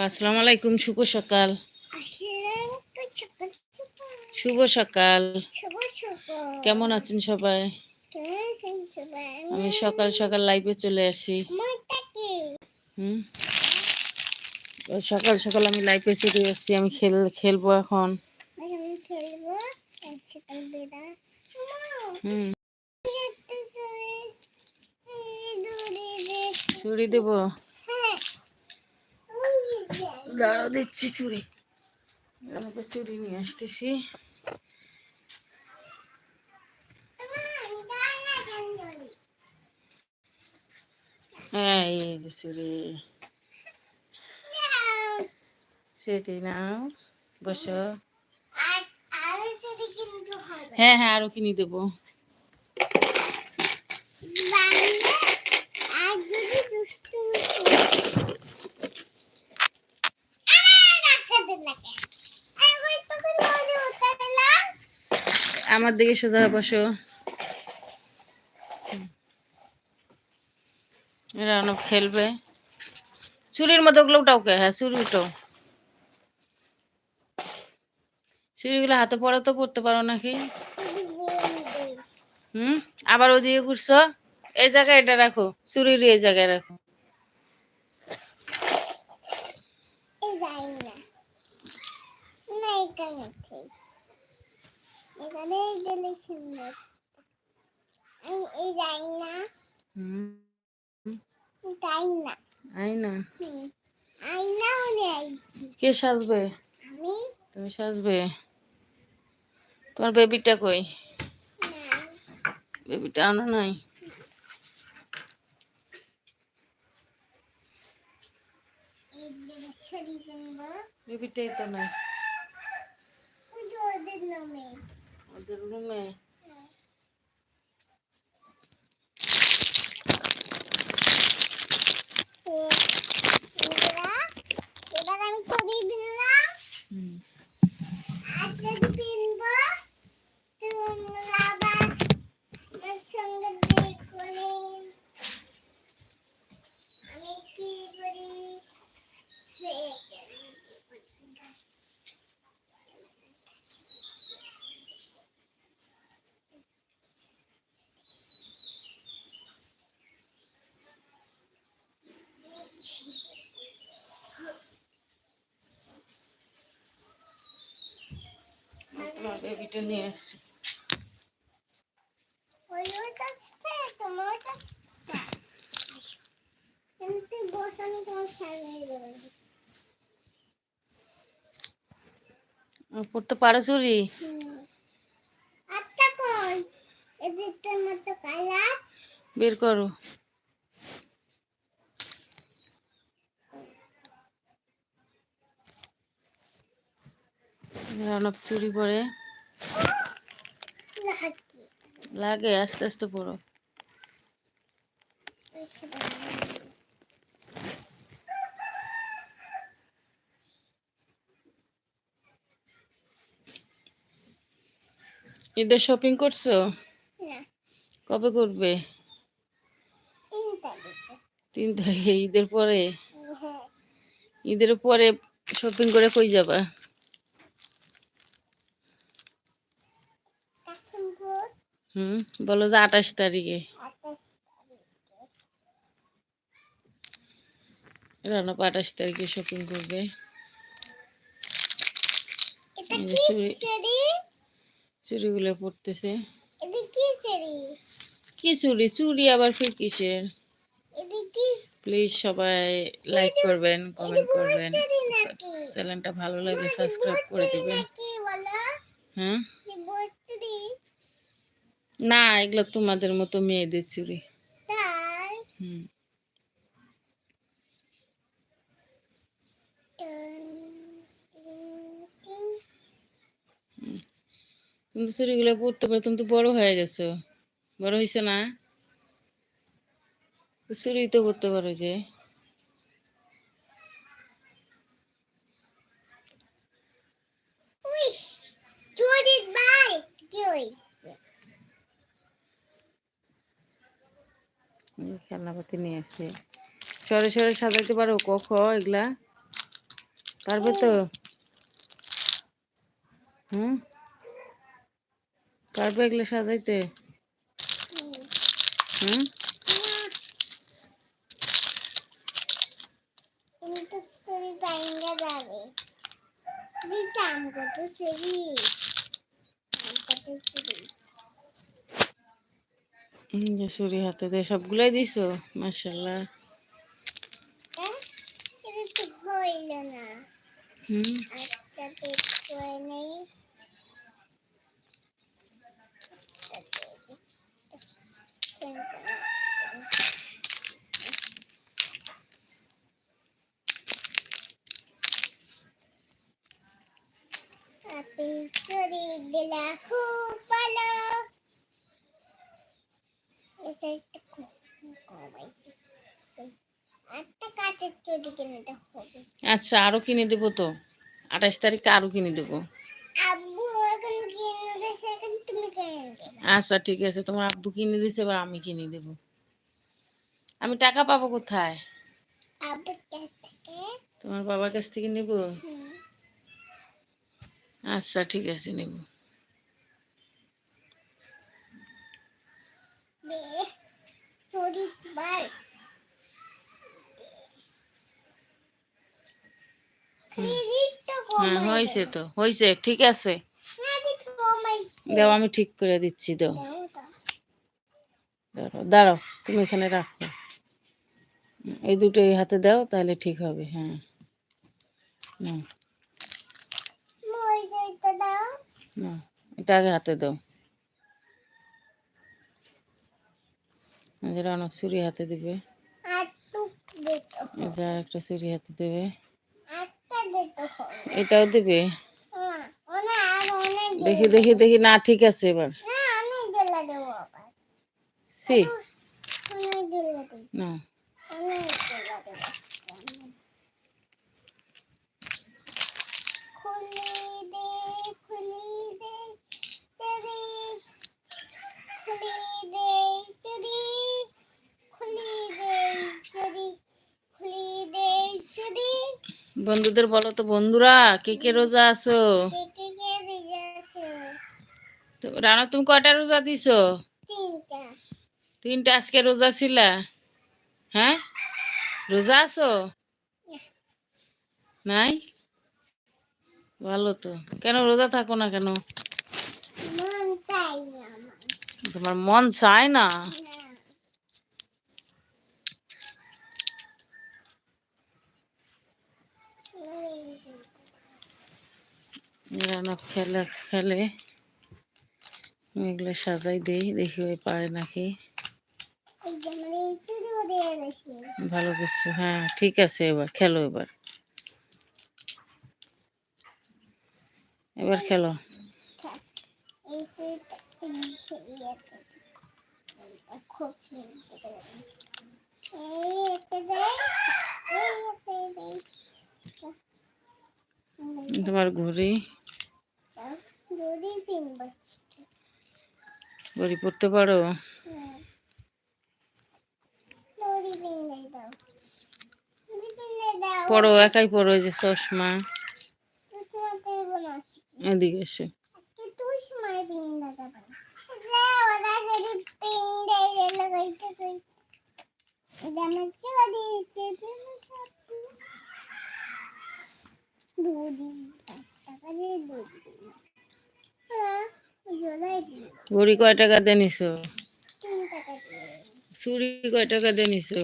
আসসালামু আলাইকুম শুভ সকাল। শুভ সকাল। কেমন আছেন সবাই? আমি সকাল সকাল লাইভে চলে আসি হুম? সকাল সকাল আমি লাইভে চলে আসছি আমি খেল খেলব এখন। হুম। চুরি দেবো। দাঁড়াও, দিচ্ছি চুরি আমাকে চুরি নিয়ে আসতেছি। হ্যাঁ এই যে চুরি সেটি নাও, বসো। হ্যাঁ হ্যাঁ আরও কিনে দেবো। আমার দিকে সোজা বসো। এরা অনেক চুরির মধ্যে ওগুলো উঠাও হ্যাঁ চুরি উঠাও। চুরিগুলো হাতে পড়ে তো পড়তে পারো নাকি? হুম? আবার ওদিকে ঘুরছো? এই জায়গায় এটা রাখো। চুরির এই জায়গায় রাখো। এখানে গেলে সুন্দর আমি এই যাই না না কে সাজবে? আমি তুমি সাজবে? তোমার বেবিটা কই? বেবিটা আনো নাই। বেবিটাই তো নাই। ওদের নামে ওদের রুমে এবার এবার আমি তৈরি দিলাম হুম আর যদি কিনবো তোমরা আবার আমার সঙ্গে দেখো আমি কি করি হয়ে গেল তোমার বেবিটা নিয়ে আসছি। ওইও সাজবে তোমারও সাজবে কিন্তু বসানো তোমার সামনে রয়েছে আর পড়তে পারো চুরি আটটা কই এদিকটার মতো কালার বের করো অনেক চুরি পরে লাগে। আস্তে আস্তে পড়ো। ঈদের শপিং করছ? কবে করবে? তিন তারিখে। ঈদের পরে? হ্যাঁ। ঈদের পরে শপিং করে কই যাবা? হুম বলো যে আঠাশ তারিখে। তারিখে আঠাশ তারিখে শপিং করবে। চুড়িগুলো পড়তেছে। কি চেরি? চুড়ি চুড়ি আবার ফির কিসের? প্লিজ সবাই লাইক করবেন কমেন্ট করবেন। চ্যানেলটা ভালো লাগলে সাবস্ক্রাইব করে দিবেন। হ্যাঁ? না এগুলো তোমাদের মতো মেয়েদের চুরি হুম। তুমি তো চুড়িগুলো পরতে পারো তুমি তো বড় হয়ে গেছো। বড় হয়েছে না? চুরি তো পরতে পারো যে উইশ চুরির ভাই কি হয়েছে এই খেলনাপাতি নিয়ে আসছে। সরে সরে সাজাইতে পারো ক খ এগুলা। পারবে তো? হুম? পারবে এগুলো সাজাইতে? হুম? কত কত ছুরি হাতে দিয়ে সবগুলাই দিছো? মাশাল্লাহ হুম একটা পেট করে নেই আপনি শরীর দিলা খুব ভালো এটা একটু কমাইছি একটা কাঁচের চুরি কিনতে হবে আচ্ছা আরও কিনে দেবো তো। আঠাশ তারিখে আরও কিনে দেবো। আচ্ছা ঠিক আছে। তোমার আব্বু কিনে দিছে এবার আমি কিনে দেবো। আমি টাকা পাবো কোথায়? তোমার বাবার কাছ থেকে নেব? আচ্ছা ঠিক আছে নেব চুরি বার ক্রেডিট তো হ্যাঁ হয়েছে তো। হয়েছে ঠিক আছে। দাও আমি ঠিক করে দিচ্ছি দাও। দাঁড়াও দাঁড়াও তুমি এখানে রাখো। এই দুটো এই হাতে দাও তাহলে ঠিক হবে হ্যাঁ। না। এটা আগে হাতে দাও। এদের অনেক চুরি হাতে দিবে। একটা চুরি হাতে দেবে। এটাও দেবে? দেখি দেখি দেখি। না ঠিক আছে এবার। না অনেক গেলা দেবো আবার সি অনেক গেলা দেবো না অনেক গেলা দেবো খুলি দে খুলি দে চুরি খুলি দে চুরি খুলি দে চুরি খুলি দে চুরি বন্ধুদের বলো তো বন্ধুরা কে কে রোজা আছো? তো রানা তুমি কয়টা রোজা দিছো? তিনটা। আজকে রোজা ছিলা? হ্যাঁ? রোজা আছো? নাই? ভালো তো। কেন রোজা থাকো না কেন? তোমার মন চায় না। না খেলা খেলে এগুলো সাজাই দেই, দেখি ওই পারে নাকি। ভালো করছ হ্যাঁ ঠিক আছে এবার, খেলো এবার। এবার খেলো। তোমার ঘড়ি। ঘড়ি পড়তে পারো? দড়ি দড়ি পড়ো একাই পড়ো যে চশমা। এদিকে এসে তুই সময় পিন দাদা পারে ওরা যদি পিন দেয় রেল গাইতে কই এটা আমার চলি দুদি পাঁচ টাকা দিয়ে দুদি হ্যাঁ জলাই পিন ঘড়ি কয় টাকা দিয়ে নিছো? চুড়ি কয় টাকা দিয়ে নিছো?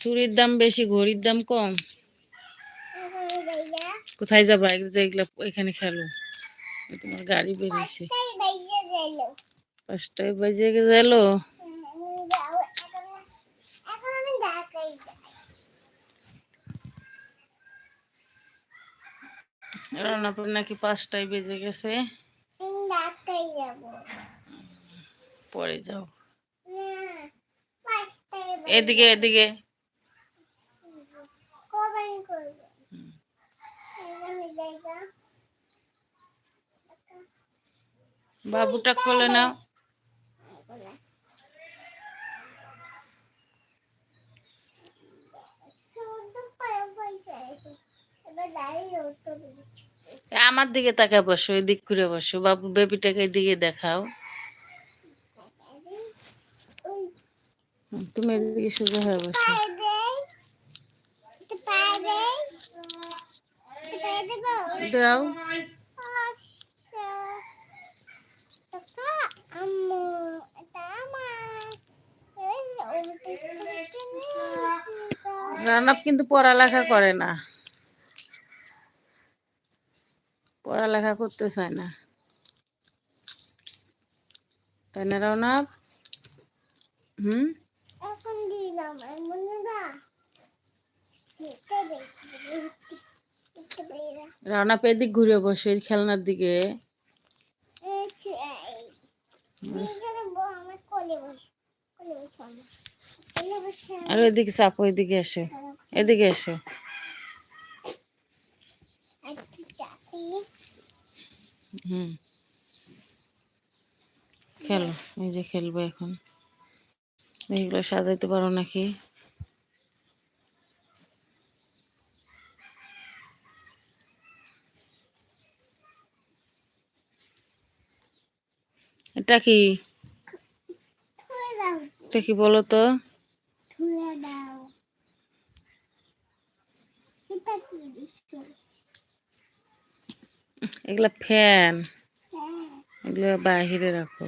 চুড়ির দাম বেশি ঘড়ির দাম কম? কোথায় যাবা? এক যে এগুলা এখানে খেলো। তোমার গাড়ি বেরিয়েছে। পাঁচটায় বাজে গেলো? রান্নাপুর নাকি পাঁচটায় বেজে গেছে। পরে যাও। এদিকে এদিকে। বাবুটা খোলে না। দাঁড়িয়ে আমার দিকে তাকায় বসো, এদিক ঘুরে বসো। বাবু বেবিটাকে এদিকে দেখাও। তুমি এদিকে সোজা হয়ে বসো। দাও। কিন্তু পড়ালেখা করে না। পড়ালেখা করতে চায় না। তাই না রৌনক হুম? মনে এটা এদিক ঘুরে বসে খেলনার দিকে। আর এদিকে চাপো এদিকে এসো। এদিকে এসো। হুম। খেলো, এই যে খেলব এখন। এগুলো সাজাইতে পারো নাকি? এটা কি? এটা কি বলো তো ধুয়ে দাও এটা কি বিশ্ব এগুলা ফ্যান হ্যাঁ এগুলো বাহিরে রাখো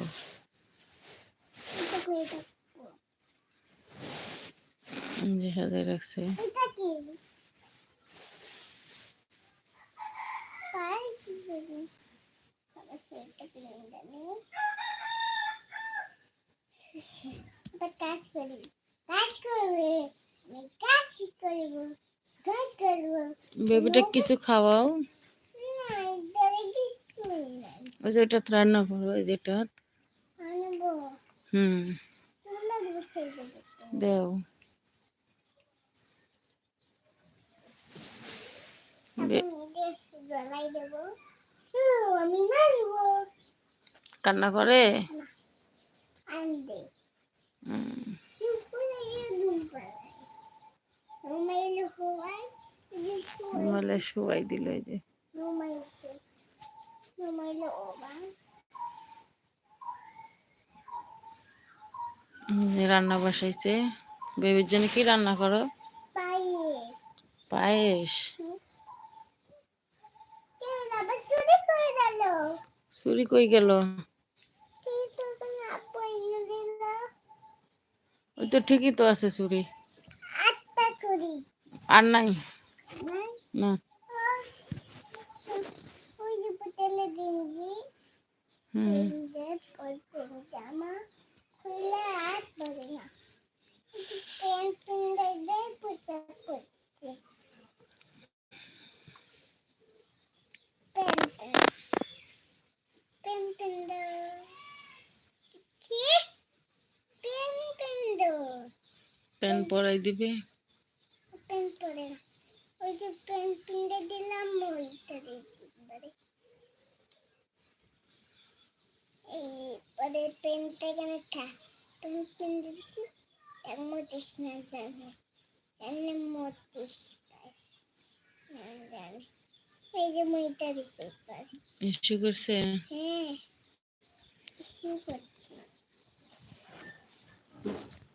রাখছে বেবিটা কিছু খাওয়াও না এটারে কিছুই নাই ওই যে ওটা রান্না করো ওই যেটা হুম। দেও। কান্না করে? শুয়াই দিল এই যে। রান্না বসাইছে। বেবির জন্য কি রান্না করো? পায়েস। চুরি কই গেল? ওই তো ঠিকই তো আছে চুরি। আর নাই। না। হুম। জামা খুলে আর পরে না প্যান্ট কিনে দেয় পোশাক করছে প্যান্ট পরাই দিবে। প্যান্ট পরে ওই যে প্যান্ট কিনে দিলাম ওইটা দিয়েছি এবারে এইবারে প্যান্টটা এখানে থাক প্যান্ট কিনে দিয়েছি এক মতিস না জানে জানে মতিস ব্যাস। না জানে এই যে মইটা দিছে একবার ইস্যু করছে হ্যাঁ ইস্যু করছি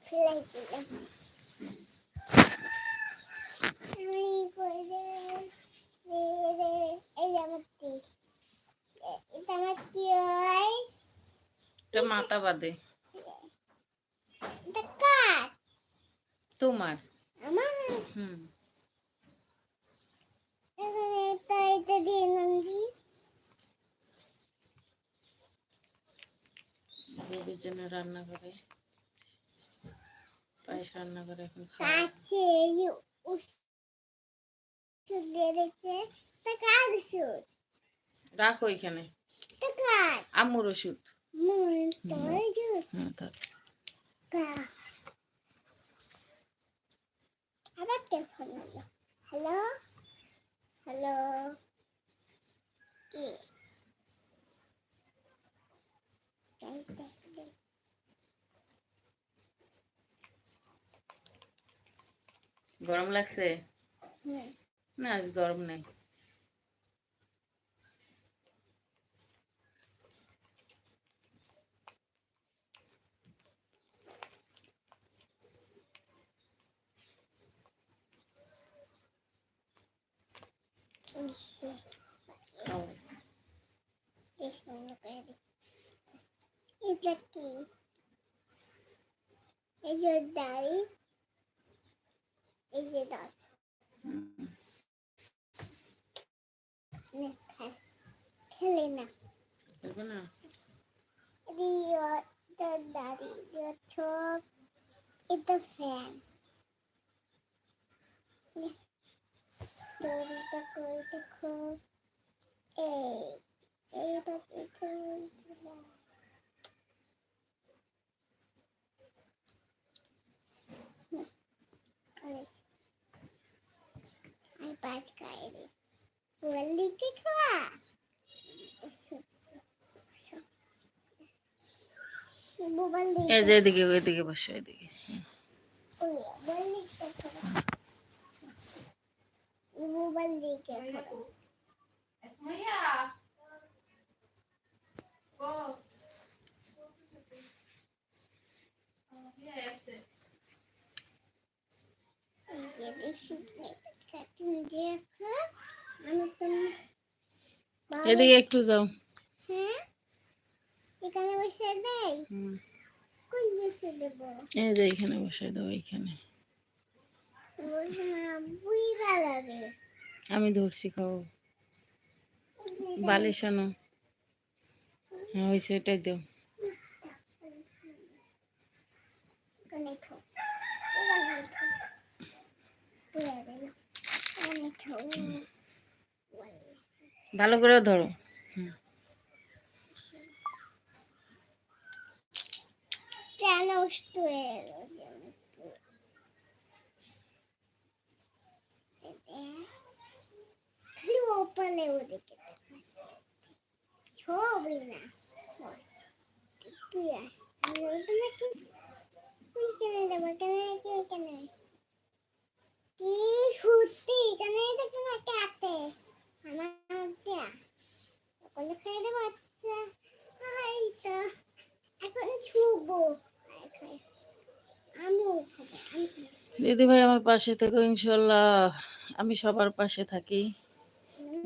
ফেলাই দিলাম আমি করে এই আমার এটা আমার কি হয় এটা মাথা বাদে। তোমার। হুম। জন্য রান্না করে পায়েস রান্না করে এখন রাখো এখানে। আম্মুর ওষুধ। আবার টেলিফোন হলো হ্যালো হ্যালো কি। গরম লাগছে না আজ গরম নাই দিচ্ছি বন্ধ করে দিই এটা কি এই যে দাড়ি এই যে দাঁত খেল। খেলে না দেখবে না Rio the daddy, the truck, it's the fan. Story the girl, the cook. Hey, hey, but it's a little আমি পাঁচ খাইনি বললি কি খাওয়া মোবাইল এই যে এদিকে এদিকে বসো এদিকে মোবাইল দিকে যে বেশি কাটিং যে আমি তো এদিকে একটু যাও। হ্যাঁ এখানে বসে দেয় হুম। কোন বসে দেবো এই যে এখানে দাও আমি ধরছি খাও। বালিশ আনো। হ্যাঁ ওই এখানে থাও ভালো করে ধরো। কেন নষ্ট হয়ে গেল খালি ওপালে ওদিকে ছবি না বস কি কেন সত্যি এখানে দেখো না কাটে আমার দেয়া সকলে খাই দেবো হাই তা এখন ছুবো খাই খাই আমিও খাব। দিদি ভাই আমার পাশে থেকো, ইনশাল্লাহ আমি সবার পাশে থাকি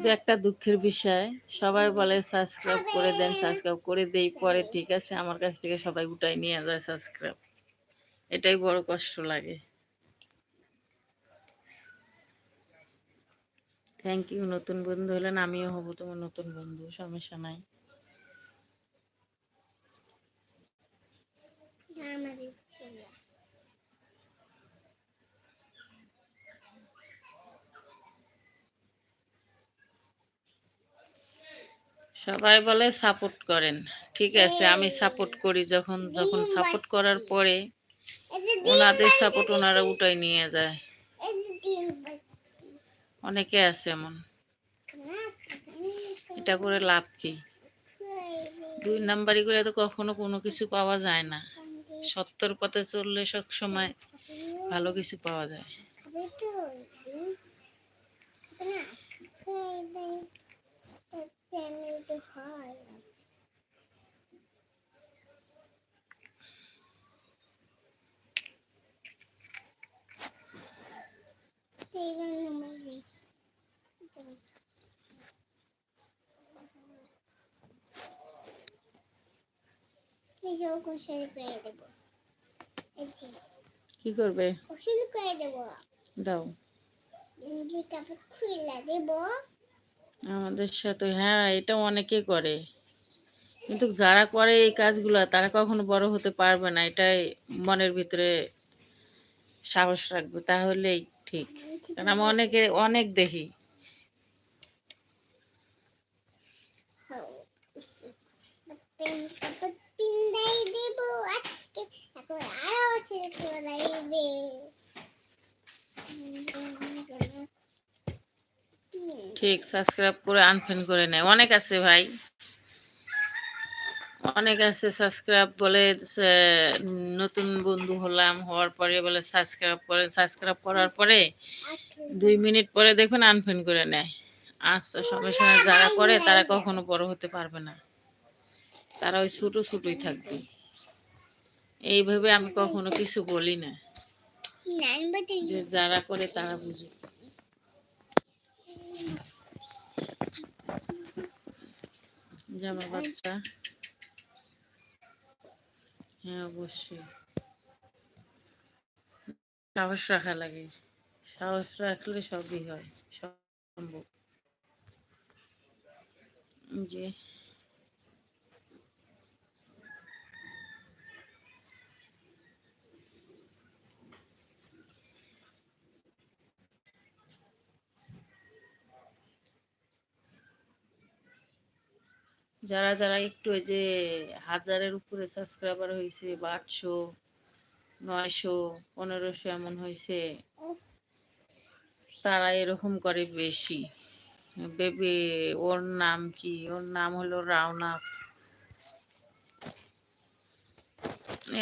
দু একটা দুঃখের বিষয়। সবাই বলে সাবস্ক্রাইব করে দেন সাবস্ক্রাইব করে দেই পরে, ঠিক আছে? আমার কাছ থেকে সবাই উঠাই নিয়ে যায় সাবস্ক্রাইব এটাই বড় কষ্ট লাগে। থ্যাংক ইউ নতুন বন্ধু হলেন, আমিও হব তোমার নতুন বন্ধু, সমস্যা নাই। সবাই বলে সাপোর্ট করেন ঠিক আছে, আমি সাপোর্ট করি যখন যখন সাপোর্ট করার পরে ওনাদের সাপোর্ট ওনারা। উঠাই নিয়ে যায়। অনেকে আছে এমন এটা করে লাভ কি দুই নাম্বারি করে তো কখনো কোনো কিছু পাওয়া যায় না খাবে সত্যর পথে চললে সব সময় ভালো কিছু পাওয়া যায় এইবার নামাই দিই। চলো। এই যে গোসল করে দেবো এই যে কি করবে গোসল করে দেবো দাও তারপর খুলে দেবো আমাদের সাথে হ্যাঁ এটা অনেকে করে। কিন্তু যারা করে এই কাজগুলো, তারা কখনো বড় হতে পারবে না, এটাই মনের ভিতরে সাহস রাখবে, তাহলেই ঠিক। কারণ আমি অনেকে, অনেক দেখি। করাইবে ঠিক সাবস্ক্রাইব করে আনফ্রেন্ড করে নেয়। অনেক আছে ভাই। অনেক আছে সাবস্ক্রাইব বলে নতুন বন্ধু হলাম, হওয়ার পরে বলে সাবস্ক্রাইব করে সাবস্ক্রাইব করার পরে দুই মিনিট পরে দেখবেন আনফ্রেন্ড করে নেয়। আচ্ছা সঙ্গে সঙ্গে যারা করে, তারা কখনো বড় হতে পারবে না। তারা ওই ছোটো ছোটোই থাকবে। এইভাবে আমি কখনো কিছু বলি না। যে যারা করে, তারা বুঝুক। জামা বাচ্চা হ্যাঁ অবশ্যই। সাহস রাখা লাগে। সাহস রাখলে সবই হয় সম্ভব। যে যারা যারা একটু ওই যে হাজারের উপরে সাবস্ক্রাইবার হয়েছে বা আটশো নয়শো, পনেরোশো এমন হয়েছে তারা এরকম করে বেশি। বেবি, ওর নাম কি? ওর নাম হলো রাউনাপ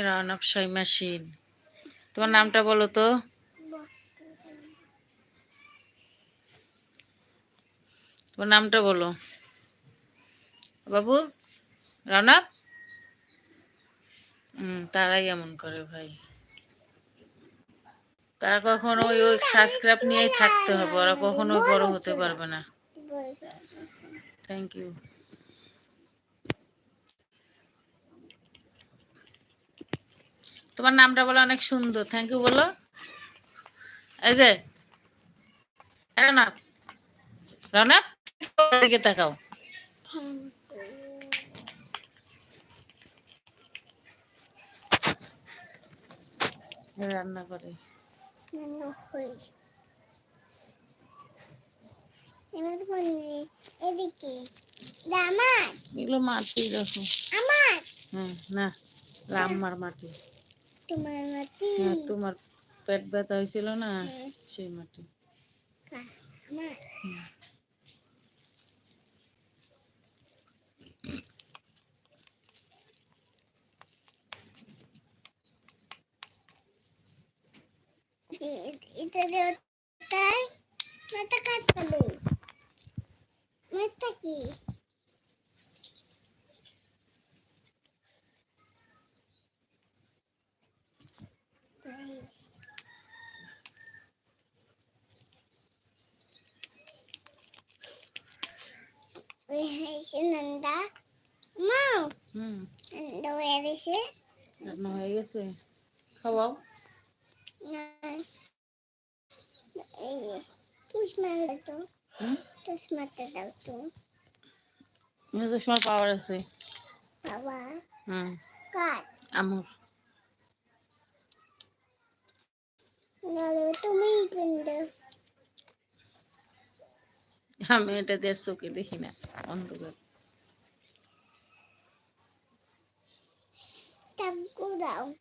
রাউনাপ মেশিন তোমার নামটা বলো তো। তোমার নামটা বলো। বাবু রাউনাপ হুম তারাই এমন করে ভাই। তারা কখনো ওই ওই সাবস্ক্রাইব নিয়েই থাকতে হবে, ওরা কখনো বড় হতে পারবে না। থ্যাংক ইউ তোমার নামটা বলো, অনেক সুন্দর। থ্যাংক ইউ বলো। এই যে রনক রনক দিকে তাকাও। রান্না করে। এগুলো মাটি দেখো। আমার। হ্যাঁ না রাম্মার মাটি। তোমার মাটি। হ্যাঁ তোমার পেট ব্যথা হয়েছিল না হ্যাঁ, সেই মাটি। আমার। হুম। এ- এটা দিয়ে তাই মাথা কাটলো মাথা কি Nice. Uy, সময় পাওয়ার আছে। বাবা হুম। কাট। আমার আমি এটা দিয়ে চোখে দেখি না অন্ধকার। চাকু দাও।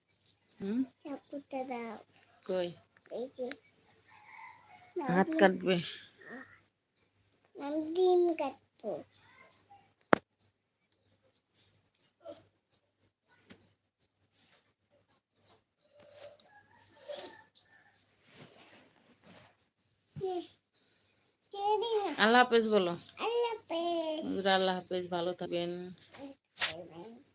হুম? চাকুটা দাও। কই এই যে হাত কাটবে আমি ডিম কাটবো কে দিন আল্লাহ হাফেজ বলো আল্লাহ হাফেজ হুজুর আল্লাহ হাফেজ ভালো থাকবেন Bye.